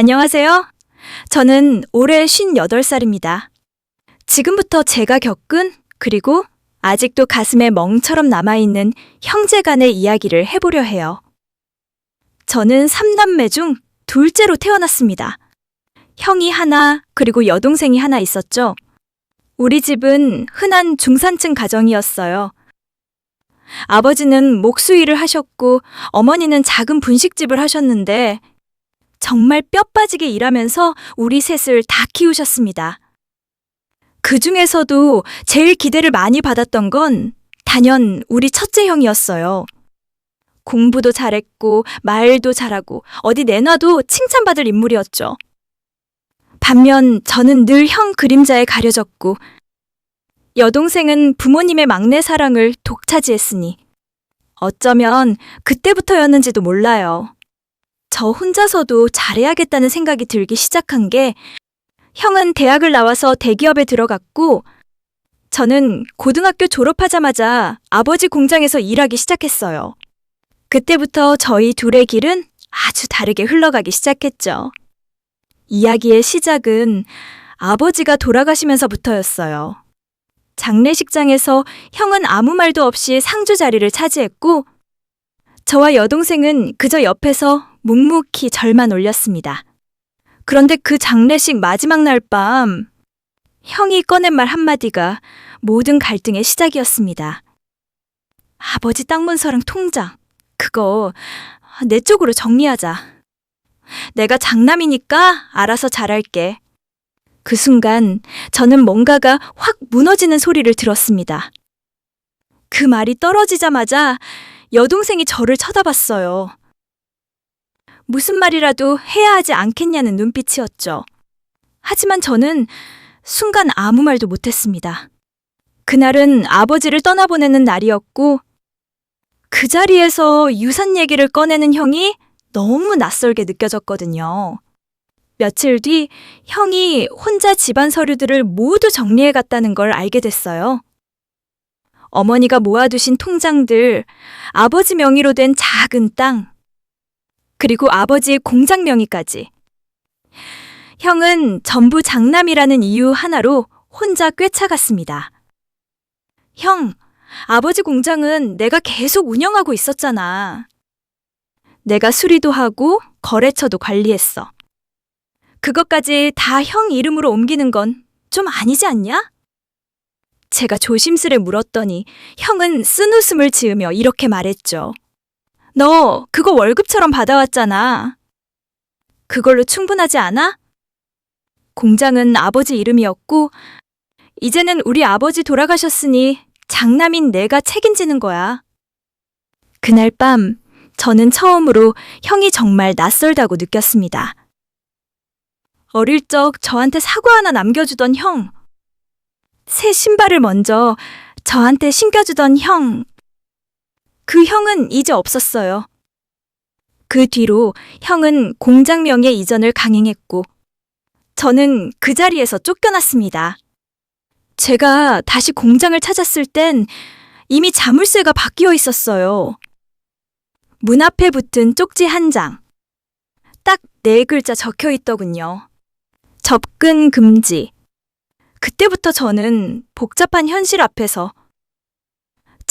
안녕하세요. 저는 올해 58살입니다. 지금부터 제가 겪은 그리고 아직도 가슴에 멍처럼 남아있는 형제 간의 이야기를 해보려 해요. 저는 3남매 중 둘째로 태어났습니다. 형이 하나, 그리고 여동생이 하나 있었죠. 우리 집은 흔한 중산층 가정이었어요. 아버지는 목수일을 하셨고 어머니는 작은 분식집을 하셨는데 정말 뼈 빠지게 일하면서 우리 셋을 다 키우셨습니다. 그 중에서도 제일 기대를 많이 받았던 건 단연 우리 첫째 형이었어요. 공부도 잘했고 말도 잘하고 어디 내놔도 칭찬받을 인물이었죠. 반면 저는 늘 형 그림자에 가려졌고 여동생은 부모님의 막내 사랑을 독차지했으니 어쩌면 그때부터였는지도 몰라요. 저 혼자서도 잘해야겠다는 생각이 들기 시작한 게 형은 대학을 나와서 대기업에 들어갔고 저는 고등학교 졸업하자마자 아버지 공장에서 일하기 시작했어요. 그때부터 저희 둘의 길은 아주 다르게 흘러가기 시작했죠. 이야기의 시작은 아버지가 돌아가시면서부터였어요. 장례식장에서 형은 아무 말도 없이 상주 자리를 차지했고 저와 여동생은 그저 옆에서 묵묵히 절만 올렸습니다. 그런데 그 장례식 마지막 날 밤, 형이 꺼낸 말 한마디가 모든 갈등의 시작이었습니다. 아버지 땅 문서랑 통장, 그거 내 쪽으로 정리하자. 내가 장남이니까 알아서 잘할게. 그 순간 저는 뭔가가 확 무너지는 소리를 들었습니다. 그 말이 떨어지자마자 여동생이 저를 쳐다봤어요. 무슨 말이라도 해야 하지 않겠냐는 눈빛이었죠. 하지만 저는 순간 아무 말도 못했습니다. 그날은 아버지를 떠나보내는 날이었고, 그 자리에서 유산 얘기를 꺼내는 형이 너무 낯설게 느껴졌거든요. 며칠 뒤 형이 혼자 집안 서류들을 모두 정리해 갔다는 걸 알게 됐어요. 어머니가 모아두신 통장들, 아버지 명의로 된 작은 땅, 그리고 아버지의 공장 명의까지. 형은 전부 장남이라는 이유 하나로 혼자 꿰차갔습니다. 형, 아버지 공장은 내가 계속 운영하고 있었잖아. 내가 수리도 하고 거래처도 관리했어. 그것까지 다 형 이름으로 옮기는 건 좀 아니지 않냐? 제가 조심스레 물었더니 형은 쓴 웃음을 지으며 이렇게 말했죠. 너 그거 월급처럼 받아왔잖아. 그걸로 충분하지 않아? 공장은 아버지 이름이었고, 이제는 우리 아버지 돌아가셨으니 장남인 내가 책임지는 거야. 그날 밤, 저는 처음으로 형이 정말 낯설다고 느꼈습니다. 어릴 적 저한테 사과 하나 남겨주던 형. 새 신발을 먼저 저한테 신겨주던 형. 그 형은 이제 없었어요. 그 뒤로 형은 공장명의 이전을 강행했고, 저는 그 자리에서 쫓겨났습니다. 제가 다시 공장을 찾았을 땐 이미 자물쇠가 바뀌어 있었어요. 문 앞에 붙은 쪽지 한 장. 딱 네 글자 적혀 있더군요. 접근 금지. 그때부터 저는 복잡한 현실 앞에서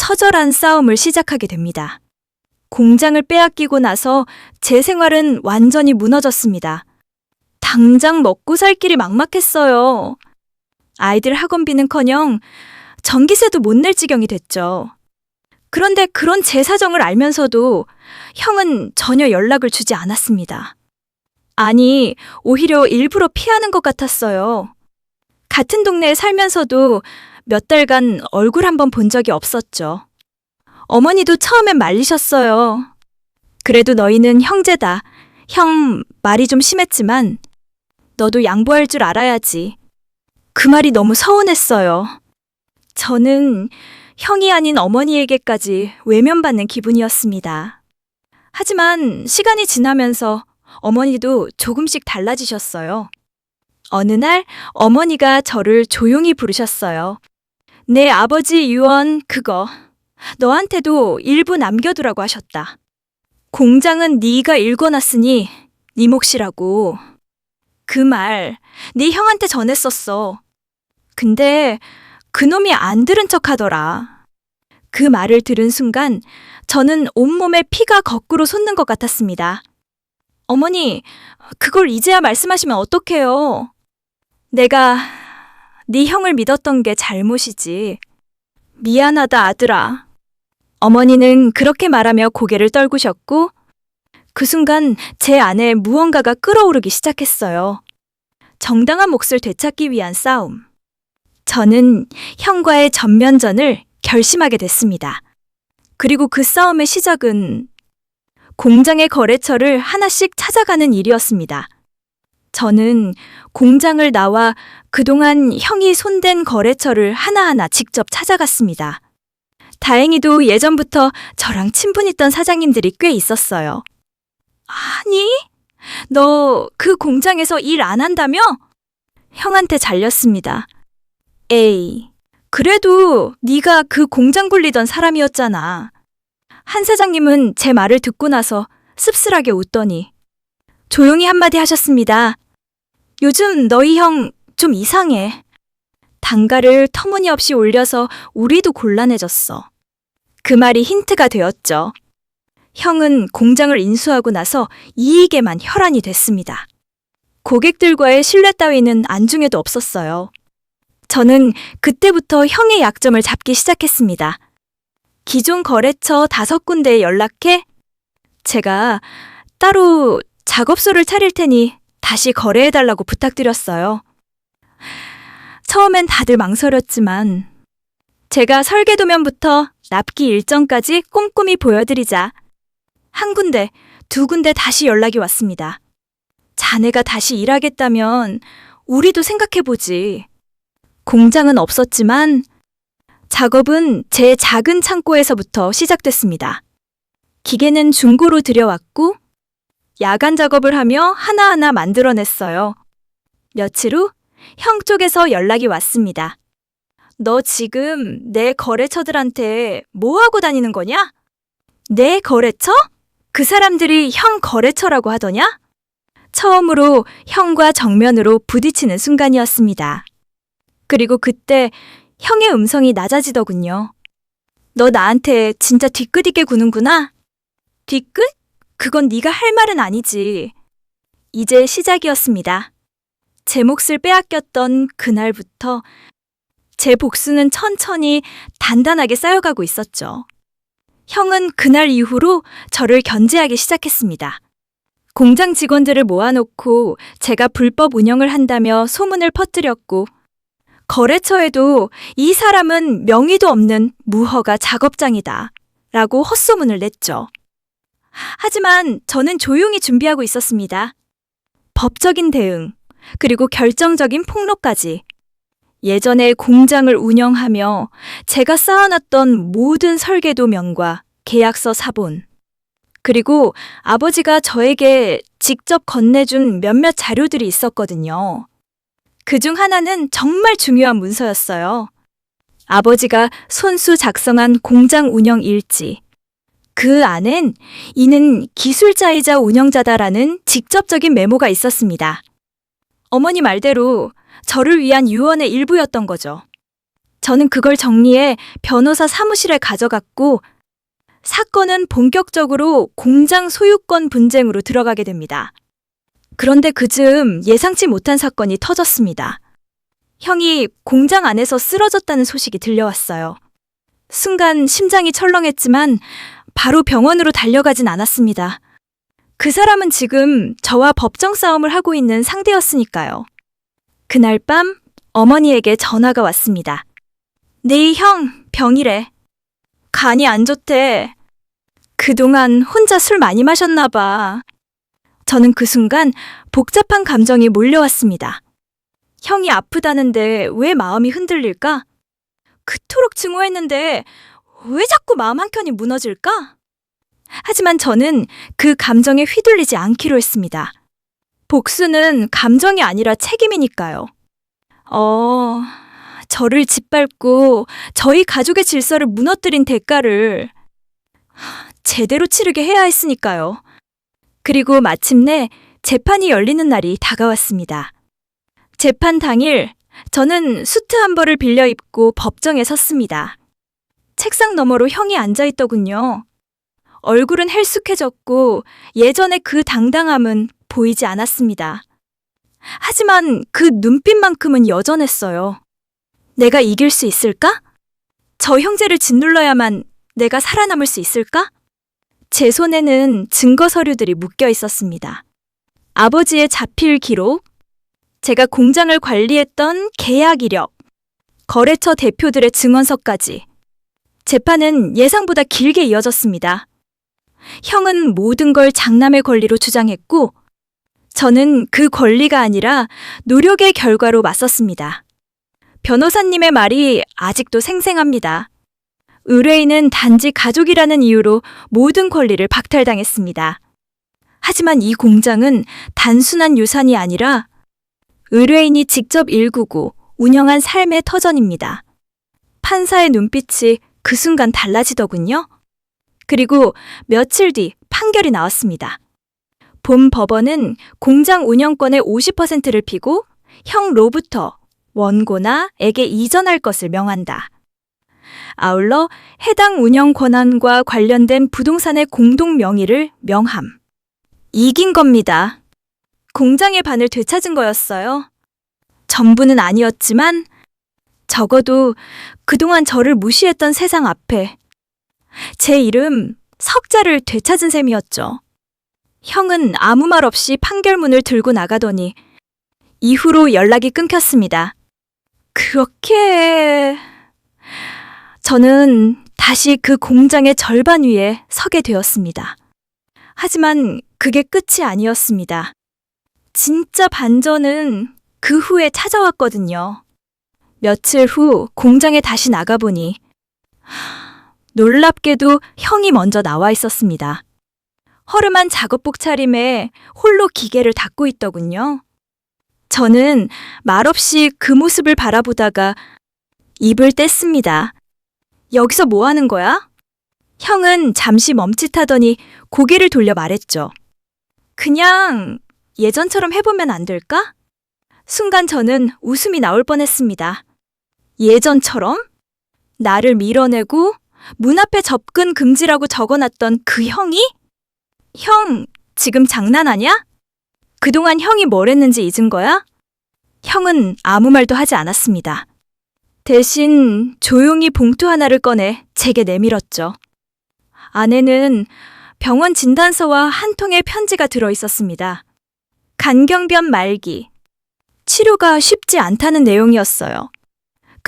처절한 싸움을 시작하게 됩니다. 공장을 빼앗기고 나서 제 생활은 완전히 무너졌습니다. 당장 먹고 살 길이 막막했어요. 아이들 학원비는 커녕 전기세도 못 낼 지경이 됐죠. 그런데 그런 제 사정을 알면서도 형은 전혀 연락을 주지 않았습니다. 아니, 오히려 일부러 피하는 것 같았어요. 같은 동네에 살면서도 몇 달간 얼굴 한번 본 적이 없었죠. 어머니도 처음엔 말리셨어요. 그래도 너희는 형제다. 형 말이 좀 심했지만 너도 양보할 줄 알아야지. 그 말이 너무 서운했어요. 저는 형이 아닌 어머니에게까지 외면받는 기분이었습니다. 하지만 시간이 지나면서 어머니도 조금씩 달라지셨어요. 어느 날 어머니가 저를 조용히 부르셨어요. 내 아버지 유언 그거 너한테도 일부 남겨두라고 하셨다. 공장은 네가 읽어놨으니 네 몫이라고 그 말 네 형한테 전했었어. 근데 그놈이 안 들은 척 하더라. 그 말을 들은 순간 저는 온몸에 피가 거꾸로 솟는 것 같았습니다. 어머니, 그걸 이제야 말씀하시면 어떡해요? 내가 네 형을 믿었던 게 잘못이지. 미안하다, 아들아. 어머니는 그렇게 말하며 고개를 떨구셨고, 그 순간 제 안에 무언가가 끓어오르기 시작했어요. 정당한 몫을 되찾기 위한 싸움. 저는 형과의 전면전을 결심하게 됐습니다. 그리고 그 싸움의 시작은 공장의 거래처를 하나씩 찾아가는 일이었습니다. 저는 공장을 나와 그동안 형이 손댄 거래처를 하나하나 직접 찾아갔습니다. 다행히도 예전부터 저랑 친분 있던 사장님들이 꽤 있었어요. 아니, 너 그 공장에서 일 안 한다며? 형한테 잘렸습니다. 에이, 그래도 네가 그 공장 굴리던 사람이었잖아. 한 사장님은 제 말을 듣고 나서 씁쓸하게 웃더니 조용히 한마디 하셨습니다. 요즘 너희 형 좀 이상해. 단가를 터무니없이 올려서 우리도 곤란해졌어. 그 말이 힌트가 되었죠. 형은 공장을 인수하고 나서 이익에만 혈안이 됐습니다. 고객들과의 신뢰 따위는 안중에도 없었어요. 저는 그때부터 형의 약점을 잡기 시작했습니다. 기존 거래처 다섯 군데에 연락해 제가 따로 작업소를 차릴 테니 다시 거래해달라고 부탁드렸어요. 처음엔 다들 망설였지만 제가 설계도면부터 납기 일정까지 꼼꼼히 보여드리자 한 군데, 두 군데 다시 연락이 왔습니다. 자네가 다시 일하겠다면 우리도 생각해보지. 공장은 없었지만 작업은 제 작은 창고에서부터 시작됐습니다. 기계는 중고로 들여왔고 야간 작업을 하며 하나하나 만들어냈어요. 며칠 후 형 쪽에서 연락이 왔습니다. 너 지금 내 거래처들한테 뭐 하고 다니는 거냐? 내 거래처? 그 사람들이 형 거래처라고 하더냐? 처음으로 형과 정면으로 부딪히는 순간이었습니다. 그리고 그때 형의 음성이 낮아지더군요. 너 나한테 진짜 뒤끝 있게 구는구나? 뒤끝? 그건 네가 할 말은 아니지. 이제 시작이었습니다. 제 몫을 빼앗겼던 그날부터 제 복수는 천천히 단단하게 쌓여가고 있었죠. 형은 그날 이후로 저를 견제하기 시작했습니다. 공장 직원들을 모아놓고 제가 불법 운영을 한다며 소문을 퍼뜨렸고, 거래처에도 이 사람은 명의도 없는 무허가 작업장이다. 라고 헛소문을 냈죠. 하지만 저는 조용히 준비하고 있었습니다. 법적인 대응, 그리고 결정적인 폭로까지. 예전에 공장을 운영하며 제가 쌓아놨던 모든 설계도면과 계약서 사본, 그리고 아버지가 저에게 직접 건네준 몇몇 자료들이 있었거든요. 그 중 하나는 정말 중요한 문서였어요. 아버지가 손수 작성한 공장 운영 일지. 그 안엔 이는 기술자이자 운영자다라는 직접적인 메모가 있었습니다. 어머니 말대로 저를 위한 유언의 일부였던 거죠. 저는 그걸 정리해 변호사 사무실에 가져갔고 사건은 본격적으로 공장 소유권 분쟁으로 들어가게 됩니다. 그런데 그즈음 예상치 못한 사건이 터졌습니다. 형이 공장 안에서 쓰러졌다는 소식이 들려왔어요. 순간 심장이 철렁했지만 바로 병원으로 달려가진 않았습니다. 그 사람은 지금 저와 법정 싸움을 하고 있는 상대였으니까요. 그날 밤 어머니에게 전화가 왔습니다. 네 형 병이래. 간이 안 좋대. 그동안 혼자 술 많이 마셨나 봐. 저는 그 순간 복잡한 감정이 몰려왔습니다. 형이 아프다는데 왜 마음이 흔들릴까? 그토록 증오했는데 왜 자꾸 마음 한 켠이 무너질까? 하지만 저는 그 감정에 휘둘리지 않기로 했습니다. 복수는 감정이 아니라 책임이니까요. 어, 저를 짓밟고 저희 가족의 질서를 무너뜨린 대가를 제대로 치르게 해야 했으니까요. 그리고 마침내 재판이 열리는 날이 다가왔습니다. 재판 당일 저는 수트 한 벌을 빌려 입고 법정에 섰습니다. 책상 너머로 형이 앉아 있더군요. 얼굴은 헬쑥해졌고 예전의 그 당당함은 보이지 않았습니다. 하지만 그 눈빛만큼은 여전했어요. 내가 이길 수 있을까? 저 형제를 짓눌러야만 내가 살아남을 수 있을까? 제 손에는 증거 서류들이 묶여 있었습니다. 아버지의 자필 기록, 제가 공장을 관리했던 계약 이력, 거래처 대표들의 증언서까지. 재판은 예상보다 길게 이어졌습니다. 형은 모든 걸 장남의 권리로 주장했고, 저는 그 권리가 아니라 노력의 결과로 맞섰습니다. 변호사님의 말이 아직도 생생합니다. 의뢰인은 단지 가족이라는 이유로 모든 권리를 박탈당했습니다. 하지만 이 공장은 단순한 유산이 아니라 의뢰인이 직접 일구고 운영한 삶의 터전입니다. 판사의 눈빛이 그 순간 달라지더군요. 그리고 며칠 뒤 판결이 나왔습니다. 본 법원은 공장 운영권의 50%를 피고 형 로부터 원고나 에게 이전할 것을 명한다. 아울러 해당 운영 권한과 관련된 부동산의 공동 명의를 명함. 이긴 겁니다. 공장의 반을 되찾은 거였어요. 전부는 아니었지만 적어도 그동안 저를 무시했던 세상 앞에 제 이름 석자를 되찾은 셈이었죠. 형은 아무 말 없이 판결문을 들고 나가더니 이후로 연락이 끊겼습니다. 그렇게 저는 다시 그 공장의 절반 위에 서게 되었습니다. 하지만 그게 끝이 아니었습니다. 진짜 반전은 그 후에 찾아왔거든요. 며칠 후 공장에 다시 나가보니 놀랍게도 형이 먼저 나와 있었습니다. 허름한 작업복 차림에 홀로 기계를 닦고 있더군요. 저는 말없이 그 모습을 바라보다가 입을 뗐습니다. 여기서 뭐 하는 거야? 형은 잠시 멈칫하더니 고개를 돌려 말했죠. 그냥 예전처럼 해보면 안 될까? 순간 저는 웃음이 나올 뻔했습니다. 예전처럼? 나를 밀어내고 문 앞에 접근 금지라고 적어놨던 그 형이? 형, 지금 장난하냐? 그동안 형이 뭘 했는지 잊은 거야? 형은 아무 말도 하지 않았습니다. 대신 조용히 봉투 하나를 꺼내 제게 내밀었죠. 안에는 병원 진단서와 한 통의 편지가 들어 있었습니다. 간경변 말기. 치료가 쉽지 않다는 내용이었어요.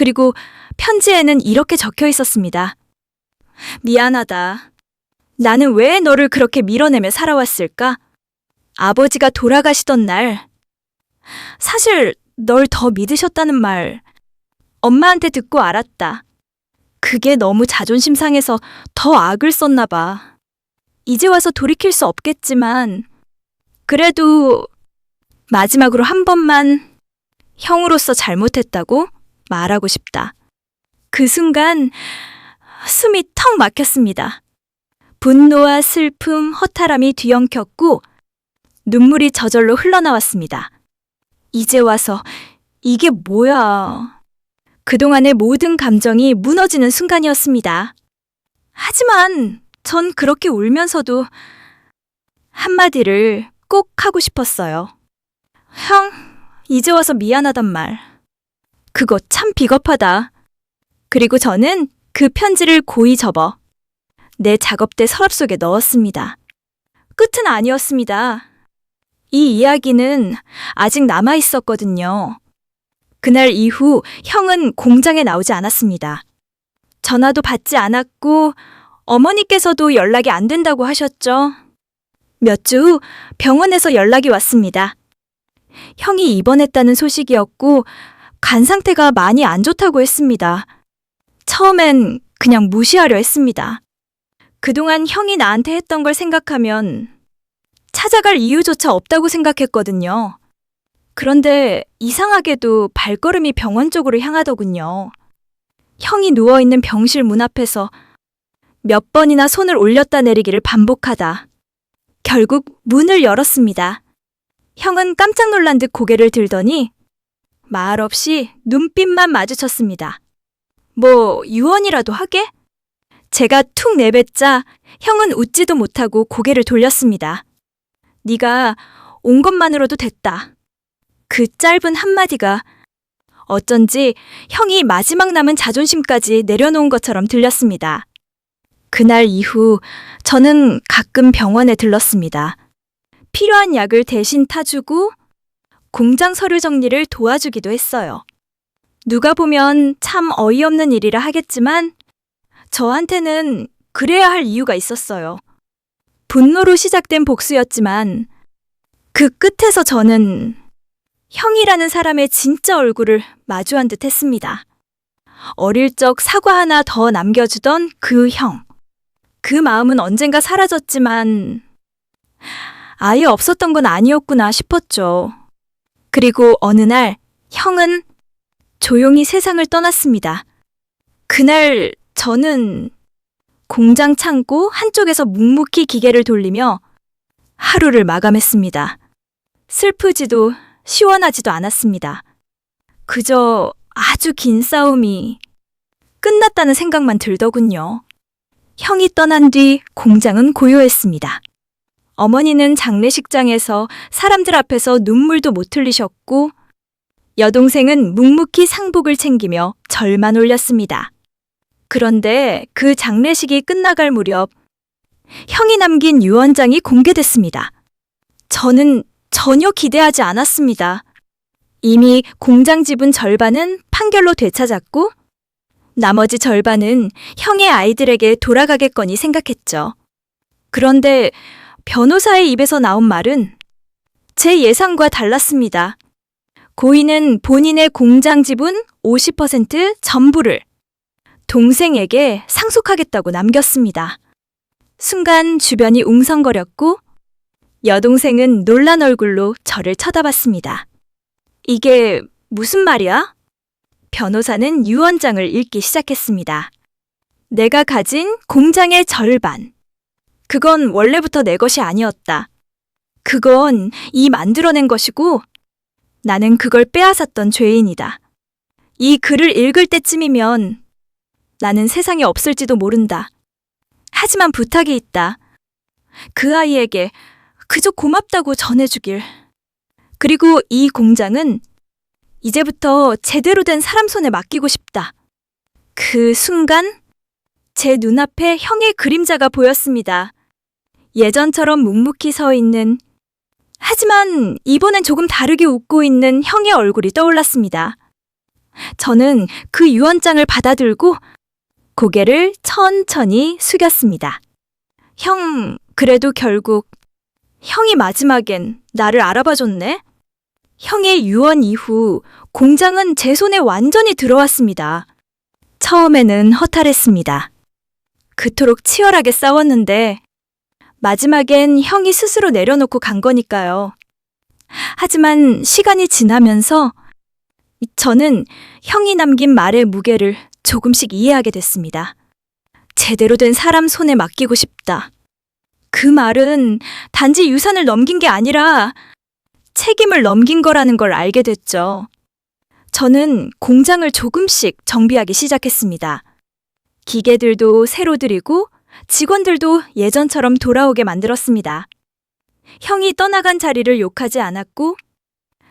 그리고 편지에는 이렇게 적혀 있었습니다. 미안하다. 나는 왜 너를 그렇게 밀어내며 살아왔을까? 아버지가 돌아가시던 날, 사실 널 더 믿으셨다는 말, 엄마한테 듣고 알았다. 그게 너무 자존심 상해서 더 악을 썼나 봐. 이제 와서 돌이킬 수 없겠지만, 그래도 마지막으로 한 번만 형으로서 잘못했다고 말하고 싶다. 그 순간 숨이 턱 막혔습니다. 분노와 슬픔, 허탈함이 뒤엉켰고 눈물이 저절로 흘러나왔습니다. 이제 와서 이게 뭐야. 그동안의 모든 감정이 무너지는 순간이었습니다. 하지만 전 그렇게 울면서도 한마디를 꼭 하고 싶었어요. 형, 이제 와서 미안하단 말. 그거 참 비겁하다. 그리고 저는 그 편지를 고이 접어 내 작업대 서랍 속에 넣었습니다. 끝은 아니었습니다. 이 이야기는 아직 남아 있었거든요. 그날 이후 형은 공장에 나오지 않았습니다. 전화도 받지 않았고 어머니께서도 연락이 안 된다고 하셨죠. 몇 주 후 병원에서 연락이 왔습니다. 형이 입원했다는 소식이었고 간 상태가 많이 안 좋다고 했습니다. 처음엔 그냥 무시하려 했습니다. 그동안 형이 나한테 했던 걸 생각하면 찾아갈 이유조차 없다고 생각했거든요. 그런데 이상하게도 발걸음이 병원 쪽으로 향하더군요. 형이 누워있는 병실 문 앞에서 몇 번이나 손을 올렸다 내리기를 반복하다. 결국 문을 열었습니다. 형은 깜짝 놀란 듯 고개를 들더니 말없이 눈빛만 마주쳤습니다. 뭐 유언이라도 하게? 제가 툭 내뱉자 형은 웃지도 못하고 고개를 돌렸습니다. 네가 온 것만으로도 됐다. 그 짧은 한마디가 어쩐지 형이 마지막 남은 자존심까지 내려놓은 것처럼 들렸습니다. 그날 이후 저는 가끔 병원에 들렀습니다. 필요한 약을 대신 타주고 공장 서류 정리를 도와주기도 했어요. 누가 보면 참 어이없는 일이라 하겠지만 저한테는 그래야 할 이유가 있었어요. 분노로 시작된 복수였지만 그 끝에서 저는 형이라는 사람의 진짜 얼굴을 마주한 듯 했습니다. 어릴 적 사과 하나 더 남겨주던 그 형. 그 마음은 언젠가 사라졌지만 아예 없었던 건 아니었구나 싶었죠. 그리고 어느 날 형은 조용히 세상을 떠났습니다. 그날 저는 공장 창고 한쪽에서 묵묵히 기계를 돌리며 하루를 마감했습니다. 슬프지도 시원하지도 않았습니다. 그저 아주 긴 싸움이 끝났다는 생각만 들더군요. 형이 떠난 뒤 공장은 고요했습니다. 어머니는 장례식장에서 사람들 앞에서 눈물도 못 흘리셨고, 여동생은 묵묵히 상복을 챙기며 절만 올렸습니다. 그런데 그 장례식이 끝나갈 무렵, 형이 남긴 유언장이 공개됐습니다. 저는 전혀 기대하지 않았습니다. 이미 공장 지분 절반은 판결로 되찾았고, 나머지 절반은 형의 아이들에게 돌아가겠거니 생각했죠. 그런데 변호사의 입에서 나온 말은 제 예상과 달랐습니다. 고인은 본인의 공장 지분 50% 전부를 동생에게 상속하겠다고 남겼습니다. 순간 주변이 웅성거렸고 여동생은 놀란 얼굴로 저를 쳐다봤습니다. 이게 무슨 말이야? 변호사는 유언장을 읽기 시작했습니다. 내가 가진 공장의 절반. 그건 원래부터 내 것이 아니었다. 그건 이 만들어낸 것이고 나는 그걸 빼앗았던 죄인이다. 이 글을 읽을 때쯤이면 나는 세상에 없을지도 모른다. 하지만 부탁이 있다. 그 아이에게 그저 고맙다고 전해주길. 그리고 이 공장은 이제부터 제대로 된 사람 손에 맡기고 싶다. 그 순간 제 눈앞에 형의 그림자가 보였습니다. 예전처럼 묵묵히 서 있는 하지만 이번엔 조금 다르게 웃고 있는 형의 얼굴이 떠올랐습니다. 저는 그 유언장을 받아들고 고개를 천천히 숙였습니다. 형, 그래도 결국 형이 마지막엔 나를 알아봐줬네? 형의 유언 이후 공장은 제 손에 완전히 들어왔습니다. 처음에는 허탈했습니다. 그토록 치열하게 싸웠는데 마지막엔 형이 스스로 내려놓고 간 거니까요. 하지만 시간이 지나면서 저는 형이 남긴 말의 무게를 조금씩 이해하게 됐습니다. 제대로 된 사람 손에 맡기고 싶다. 그 말은 단지 유산을 넘긴 게 아니라 책임을 넘긴 거라는 걸 알게 됐죠. 저는 공장을 조금씩 정비하기 시작했습니다. 기계들도 새로 들이고 직원들도 예전처럼 돌아오게 만들었습니다. 형이 떠나간 자리를 욕하지 않았고,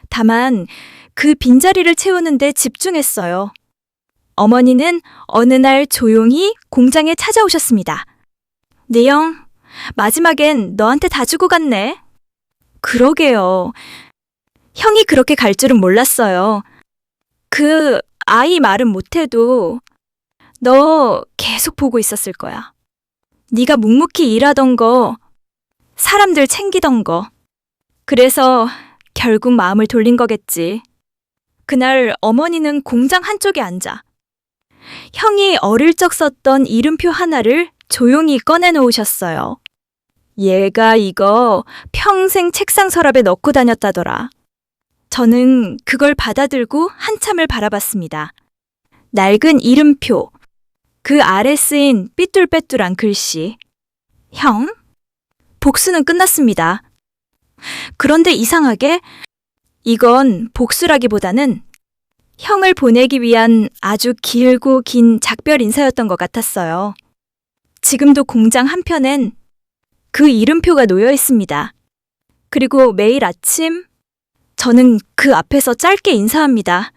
다만 그 빈자리를 채우는데 집중했어요. 어머니는 어느 날 조용히 공장에 찾아오셨습니다. 내영, 마지막엔 너한테 다 주고 갔네. 그러게요. 형이 그렇게 갈 줄은 몰랐어요. 그 아이 말은 못해도 너 계속 보고 있었을 거야. 네가 묵묵히 일하던 거, 사람들 챙기던 거. 그래서 결국 마음을 돌린 거겠지. 그날 어머니는 공장 한쪽에 앉아. 형이 어릴 적 썼던 이름표 하나를 조용히 꺼내 놓으셨어요. 얘가 이거 평생 책상 서랍에 넣고 다녔다더라. 저는 그걸 받아들고 한참을 바라봤습니다. 낡은 이름표, 그 아래 쓰인 삐뚤빼뚤한 글씨. 형? 복수는 끝났습니다. 그런데 이상하게 이건 복수라기보다는 형을 보내기 위한 아주 길고 긴 작별 인사였던 것 같았어요. 지금도 공장 한편엔 그 이름표가 놓여 있습니다. 그리고 매일 아침 저는 그 앞에서 짧게 인사합니다.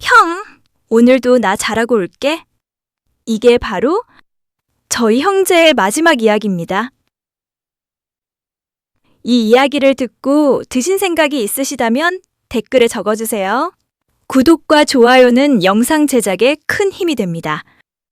형, 오늘도 나 잘하고 올게. 이게 바로 저희 형제의 마지막 이야기입니다. 이 이야기를 듣고 드신 생각이 있으시다면 댓글에 적어주세요. 구독과 좋아요는 영상 제작에 큰 힘이 됩니다.